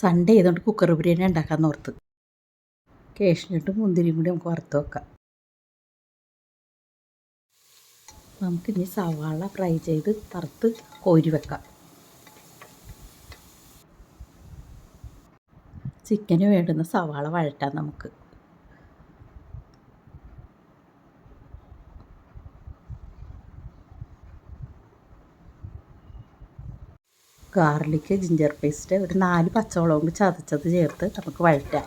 Sunday ആയതുകൊണ്ട് cooker biryani ഉണ്ടാക്കാൻ ഓർത്ത്. കേഷിനിട്ട് മുന്തിരിയും കൂടി നമുക്ക് വറുത്ത് വെക്കാം. നമുക്കിനി സവാള ഫ്രൈ ചെയ്ത് തറുത്ത് കോരി വെക്കാം. ചിക്കന് വേണ്ടുന്ന സവാള വഴറ്റാം നമുക്ക്. ഗാർലിക്ക് ജിഞ്ചർ പേസ്റ്റ് ഒരു നാല് പച്ചമുളകും ചതച്ചത് ചേർത്ത് നമുക്ക് വഴറ്റാം.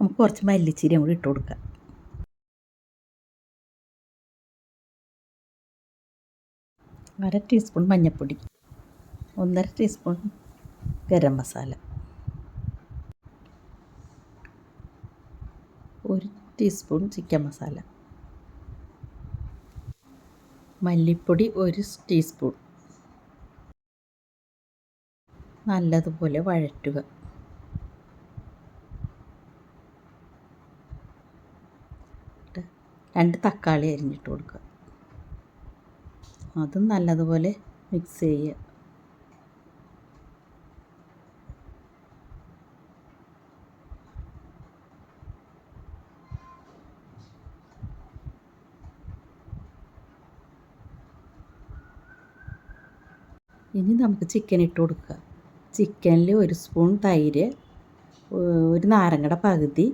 നമുക്ക് കുറച്ച് മല്ലിച്ചീരയും കൂടി ഇട്ട് കൊടുക്കാം. അര ടീസ്പൂൺ മഞ്ഞൾപ്പൊടി ഒന്നര ടീസ്പൂൺ ഗരം മസാല. ഒരു ടീസ്പൂൺ ചിക്കൻ മസാല. മല്ലിപ്പൊടി ഒരു ടീസ്പൂൺ നല്ലതുപോലെ വഴറ്റുക. രണ്ട് തക്കാളി അരിഞ്ഞിട്ട് കൊടുക്കുക. അതും നല്ലതുപോലെ മിക്സ് ചെയ്യുക. ഇനി നമുക്ക് ചിക്കൻ ഇട്ട് കൊടുക്കുക. ചിക്കനിൽ ഒരു സ്പൂൺ തൈര് ഒരു നാരങ്ങയുടെ പകുതി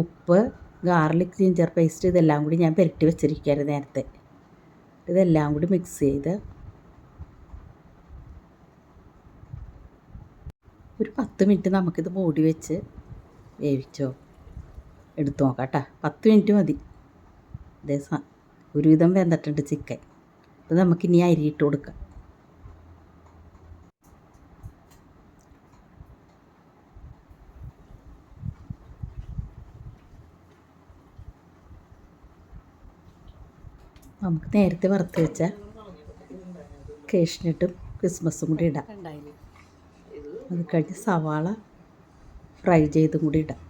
ഉപ്പ് ഗാർലിക് ജിഞ്ചർ പേസ്റ്റ് ഇതെല്ലാം കൂടി ഞാൻ പുരട്ടി വെച്ചിരിക്കുകയായിരുന്നു നേരത്തെ. ഇതെല്ലാം കൂടി മിക്സ് ചെയ്ത് ഒരു പത്ത് മിനിറ്റ് നമുക്കിത് മൂടി വെച്ച് വേവിച്ചോ എടുത്തു നോക്കാം കേട്ടോ പത്ത് മിനിറ്റ് മതി. സ ഒരുവിധം വെന്തിട്ടുണ്ട് ചിക്കൻ അപ്പോൾ നമുക്കിനി അരി ഇട്ട് കൊടുക്കാം. നമുക്ക് നേരത്തെ വറുത്ത് വെച്ച കേഷ്നട്ടും ക്രിസ്മസും കൂടി ഇടാം. അത് കഴിഞ്ഞ് സവാള ഫ്രൈ ചെയ്തും കൂടി ഇടാം.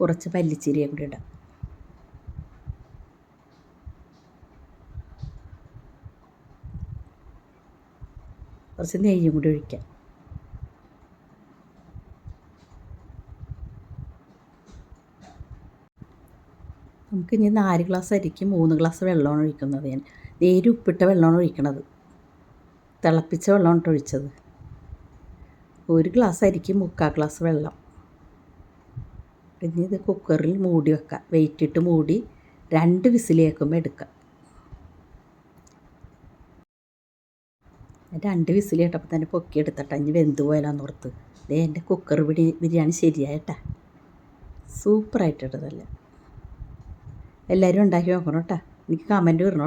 കുറച്ച് പല്ലിച്ചിരിയും കൂടി ഇടാം. കുറച്ച് നെയ്യും കൂടി ഒഴിക്കാം. നമുക്ക് ഇനി നാല് ഗ്ലാസ് അരിക്ക് മൂന്ന് ഗ്ലാസ് വെള്ളമാണ് ഒഴിക്കുന്നത് ഞാൻ. നേര് ഉപ്പിട്ട വെള്ളമാണ് ഒഴിക്കണത്. തിളപ്പിച്ച വെള്ളമാണ് ഒഴിച്ചത്. ഒരു ഗ്ലാസ് അരിക്ക് മുക്കാൽ ഗ്ലാസ് വെള്ളം. പിന്നെ ഇത് കുക്കറിൽ മൂടി വെക്കാം. വെയിറ്റിട്ട് മൂടി രണ്ട് വിസിലേക്കുമ്പോൾ എടുക്കാം. രണ്ട് വിസിൽ കേട്ടപ്പോൾ തന്നെ പൊക്കി എടുത്തട്ടെ ഇനി വെന്ത് പോയാലാന്ന് ഓർത്ത്. ദേ എന്റെ കുക്കർ ബിരി ബിരിയാണി ശരിയായിട്ടാ. സൂപ്പറായിട്ടിട്ടതല്ലേ. എല്ലാവരും ഉണ്ടാക്കി നോക്കണം എനിക്ക് കമന്റ് വരണം